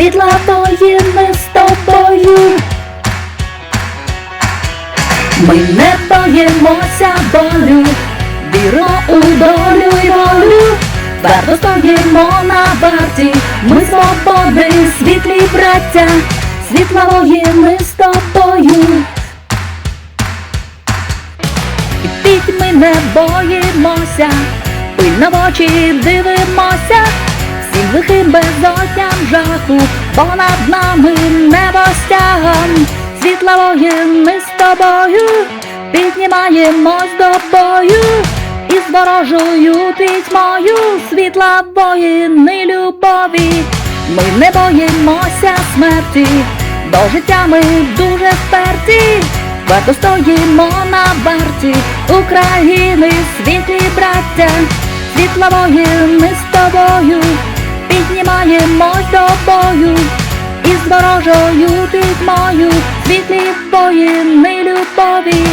світла воїни з тобою. Ми не боїмося болю, віримо у долю і волю, твердо стоїмо на варті, ми свободи, світлі браття, світла воїни з тобою. І пітьми не боїмося, пильно в очі дивимося, лихим безодням жаху, бо над нами небо стягом, світла воїни з тобою, піднімаємось до бою, і з ворожою пітьмою, світла воїни любові, ми не боїмося смерті, до життя ми дуже вперті. Твердо стоїмо на варті України, світлі браття, світла воїни з тобою, піднімаємось до бою, і з ворожою пітьмою, світлі воїни любові,